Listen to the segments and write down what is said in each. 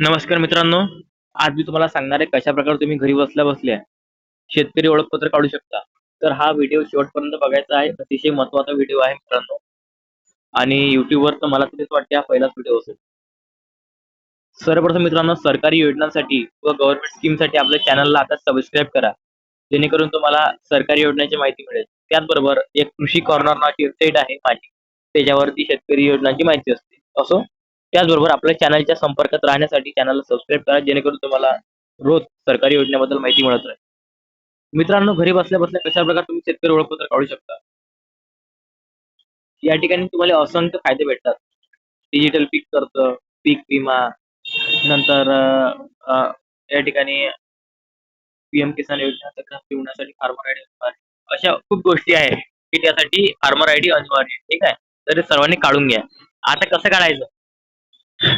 नमस्कार मित्रांनो आज मी तुम्हाला सांगणार आहे कशा प्रकारे तुम्ही घरी बसल्या बसल्या शेतकरी ओळखपत्र काढू शकता. तर हा व्हिडिओ शेवटपर्यंत बघायचा आहे अतिशय महत्त्वाचा व्हिडिओ आहे मित्रांनो. आणि युट्यूबवर तर मला तरीच वाटते हा पहिलाच व्हिडिओ असेल. सर्वप्रथम मित्रांनो सरकारी योजनांसाठी व गव्हर्नमेंट स्कीमसाठी आपल्या चॅनलला आता सबस्क्राईब करा. जेणेकरून तुम्हाला सरकारी योजनांची माहिती मिळेल. त्याचबरोबर एक कृषी कॉर्नर नावाची वेबसाईट आहे माझी. त्याच्यावरती शेतकरी योजनांची माहिती असते. असो? त्याचबरोबर आपल्या चॅनलच्या संपर्कात राहण्यासाठी चॅनलला सबस्क्राईब करा जेणेकरून तुम्हाला रोज सरकारी योजनेबद्दल माहिती मिळत राहील. मित्रांनो घरी बसल्या बसल्या कशा प्रकारे तुम्ही शेतकरी ओळखपत्र काढू शकता? या ठिकाणी तुम्हाला असंख्य फायदे भेटतात. डिजिटल पीक कर्ज पीक विमा नंतर या ठिकाणी पीएम किसान योजना ठेवण्यासाठी फार्मर आयडी अनिवार्य. अशा खूप गोष्टी आहेत की त्यासाठी फार्मर आयडी अनिवार्य ठीक आहे? तर सर्वांनी काढून घ्या. आता कसं काढायचं?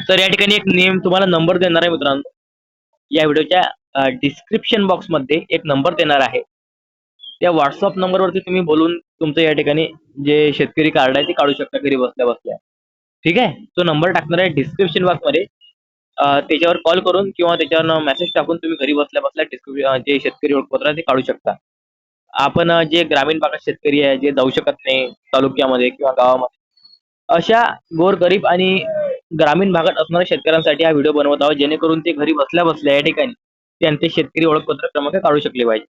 तर या ठिकाणी एक नेम तुम्हाला नंबर देणार आहे मित्रांनो. या व्हिडिओच्या डिस्क्रिप्शन बॉक्समध्ये एक नंबर देणार आहे. त्या व्हॉट्सअप नंबरवरती तुम्ही बोलून तुमचं या ठिकाणी जे शेतकरी कार्ड आहे ते काढू शकता घरी बसल्या बसल्या. ठीक आहे? तो नंबर टाकणार आहे डिस्क्रिप्शन बॉक्समध्ये. त्याच्यावर कॉल करून किंवा त्याच्यावर मेसेज टाकून तुम्ही घरी बसल्या बसल्या डिस्क्रिप्शन जे शेतकरी ओळखपत्र आहे ते काढू शकता. आपण जे ग्रामीण भागात शेतकरी आहे जे जाऊ शकत नाही तालुक्यामध्ये किंवा गावामध्ये अशा गोरगरीब आणि ग्रामीण भागात असणाऱ्या शेतकऱ्यांसाठी हा व्हिडिओ बनवत आहोत. जेणेकरून ते घरी बसल्या बसल्या या ठिकाणी त्यांचे शेतकरी ओळखपत्र क्रमांक काढू शकले पाहिजे.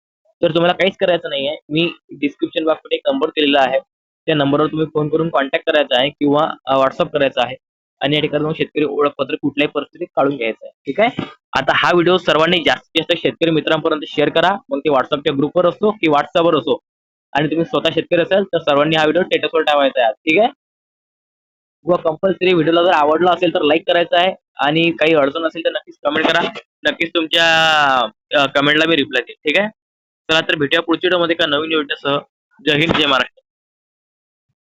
तर तुम्हाला काहीच करायचं नाही आहे. मी डिस्क्रिप्शन बॉक्समध्ये एक नंबर दिलेला आहे. त्या नंबरवर तुम्ही फोन करून कॉन्टॅक्ट करायचा आहे किंवा व्हॉट्सअप करायचा आहे. आणि या ठिकाणी शेतकरी ओळखपत्र कुठल्याही परिस्थितीत काढून घ्यायचं आहे. ठीक आहे? आता हा व्हिडिओ सर्वांनी जास्तीत जास्त शेतकरी मित्रांपर्यंत शेअर करा. मग ते व्हॉट्सअपच्या ग्रुपवर असो की व्हॉट्सअपवर असो. आणि तुम्ही स्वतः शेतकरी असाल तर सर्वांनी हा व्हिडिओ स्टेटसवर ठेवायचा आहे ठीक आहे? व कंपल्सरी व्हिडिओला जर आवडला असेल तर लाईक करायचं आहे. आणि काही अडचण असेल तर नक्कीच कमेंट करा. नक्कीच तुमच्या कमेंटला मी रिप्लाय देईन ठीक आहे? चला तर भेटूया पुढच्या व्हिडिओमध्ये एका नवीन योजनेसह जय हिंद जय महाराष्ट्र.